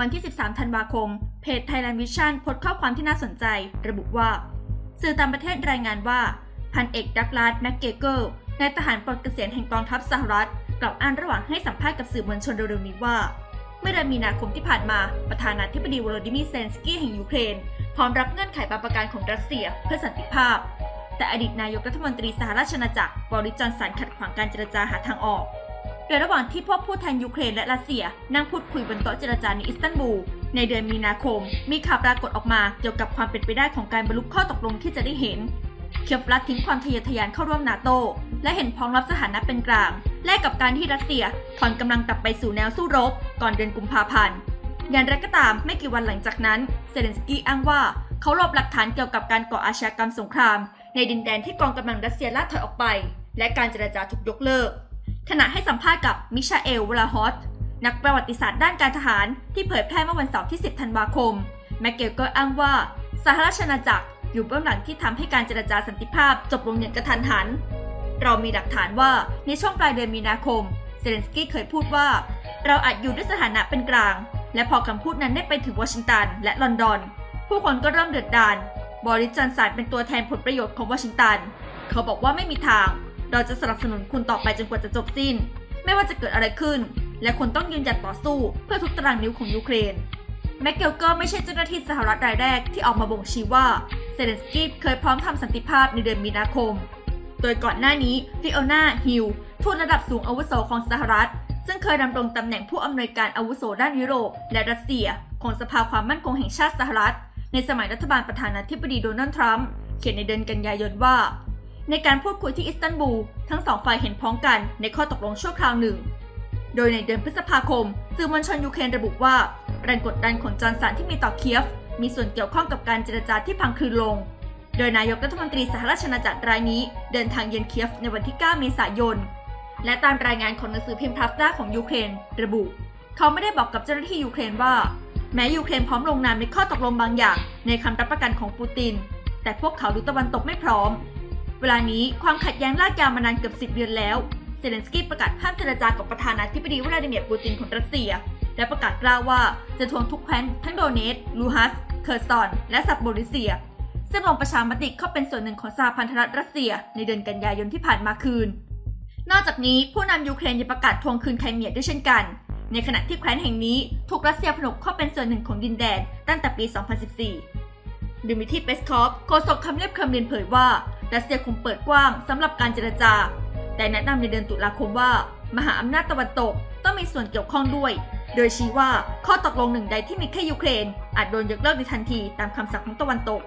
วันที่ 13 ธันวาคม เพจ Thailand Vision โพสต์ข้อความที่น่าสนใจ ระบุว่า สื่อต่างประเทศรายงานว่า พันเอกดักลาสแม็กเกเกิลนายทหารปลดเกษียณแห่งกองทัพสหรัฐ กล่าวอ้างระหว่างให้สัมภาษณ์กับสื่อมวลชนเร็วๆนี้ว่า เมื่อเดือนมีนาคมที่ผ่านมา ประธานาธิบดีวโลดิมีร์เซนสกี้แห่งยูเครน พร้อมรับเงื่อนไขบางประการของรัสเซียเพื่อสันติภาพ แต่อดีตนายกรัฐมนตรีสหราชอาณาจักรบริจอนสันขัดขวางการเจรจาหาทางออก โดยระหว่างที่พวกผู้แทนยูเครนและรัสเซีย นั่งพูดคุยบนโต๊ะเจรจาในอิสตันบูล ในเดือนมีนาคม มีข่าวปรากฏออกมาเกี่ยวกับความเป็นไปได้ของการบรรลุข้อตกลงที่จะได้เห็น เคียฟรัฐทิ้งความทะเยอทะยานเข้าร่วมนาโต และเห็นพ้องรับสถานะเป็นกลาง แลกกับการที่รัสเซียถอนกำลังกลับไปสู่แนวสู้รบ ก่อนเดือนกุมภาพันธ์อย่างไรก็ตามไม่กี่วันหลังจากนั้น เซเลนสกี้อ้างว่าเขาลบหลักฐานเกี่ยวกับการก่ออาชญากรรมสงคราม ในดินแดนที่กองกำลังรัสเซียล่าถอยออกไป และการเจรจาถูกยกเลิก ขณะให้สัมภาษณ์กับมิชาเอลวลาฮอตนักประวัติศาสตร์ด้านการทหารที่เผยแพร่เมื่อวันเสาร์ที่ 10 ธันวาคม แมคเกลก็อ้างว่าสหราชอาณาจักรอยู่เบื้องหลังที่ทำให้การเจรจาสันติภาพจบลงอย่างกระทันหัน เรามีหลักฐานว่าในช่วงปลายเดือนมีนาคม เซเลนสกี้เคยพูดว่า เราอาจอยู่ด้วยสถานะเป็นกลาง และพอคำพูดนั้นได้ไปถึงวอชิงตันและลอนดอน ผู้คนก็เริ่มเดือดดาลบริจอนสันเป็นตัวแทนผลประโยชน์ของวอชิงตัน เขาบอกว่าไม่มีทาง เราจะสนับสนุนคุณต่อไปจนกว่าจะจบสิ้น ไม่ว่าจะเกิดอะไรขึ้น และคุณต้องยืนหยัดต่อสู้เพื่อทุกตารางนิ้วของยูเครนแมคเกลก็ไม่ใช่เจ้าหน้าที่สหรัฐรายแรกที่ออกมาบ่งชี้ว่าเซเลนสกีเคยพร้อมทำสันติภาพในเดือนมีนาคม โดยก่อนหน้านี้ฟิโอนาฮิลทูตระดับสูงอาวุโสของสหรัฐ ซึ่งเคยดำรงตำแหน่งผู้อำนวยการอาวุโสด้านยุโรป และรัสเซีย ของสภาความมั่นคงแห่งชาติสหรัฐ ในสมัยรัฐบาลประธานาธิบดีโดนัลด์ทรัมป์เขียนในเดือนกันยายนว่า ในการพูดคุยที่อิสตันบูลทั้งสองฝ่ายเห็นพ้องกันในข้อตกลงชั่วคราวหนึ่ง โดยในเดือนพฤษภาคม สื่อมวลชนยูเครนระบุว่าแรงกดดันของจอร์นสันที่มีต่อเคียฟ มีส่วนเกี่ยวข้องกับการเจรจาที่พังคลืนลง โดยนายกรัฐมนตรีสหราชอาณาจักรรายนี้ เดินทางเยือนเคียฟในวันที่ 9 เมษายน และตามรายงานของหนังสือพิมพ์พราฟดาของยูเครน ระบุ เขาไม่ได้บอกกับเจ้าหน้าที่ยูเครนว่า แม้ยูเครนพร้อมลงนามในข้อตกลงบางอย่าง ในคำรับประกันของปูติน แต่พวกเขาดูตะวันตกไม่พร้อม เวลานี้ความขัดแย้งลากยาวมานานเกือบ 10 เดือนแล้ว เซเลนสกี้ประกาศห้ามเจรจากับประธานาธิบดีวลาดิเมียร์ปูตินของรัสเซีย และประกาศกล้าวว่าจะทวงทุกแคว้นทั้งโดเนตลูฮัส เคอร์ซอน และซับโบริเซีย ซึ่งลงประชามติเข้าเป็นส่วนหนึ่งของสหพันธรัฐรัสเซีย ในเดือนกันยายนที่ผ่านมาคืน นอกจากนี้ผู้นำยูเครนยังประกาศทวงคืนไครเมียด้วยเช่นกัน ในขณะที่แคว้นแห่งนี้ถูกรัสเซียผนวกเข้าเป็นส่วนหนึ่งของดินแดนตั้งแต่ปี 2014ดิมิทรีเปสคอฟโฆษกคำเรียบคำเรียนเผยว่า รัสเซียคงเปิดกว้างสำหรับการเจรจา แต่แนะนำในเดือนตุลาคมว่า มหาอำนาจตะวันตกต้องมีส่วนเกี่ยวข้องด้วย โดยชี้ว่าข้อตกลงหนึ่งใดที่มีแค่ยูเครน อาจโดนยกเลิกในทันทีตามคำสั่งของตะวันตก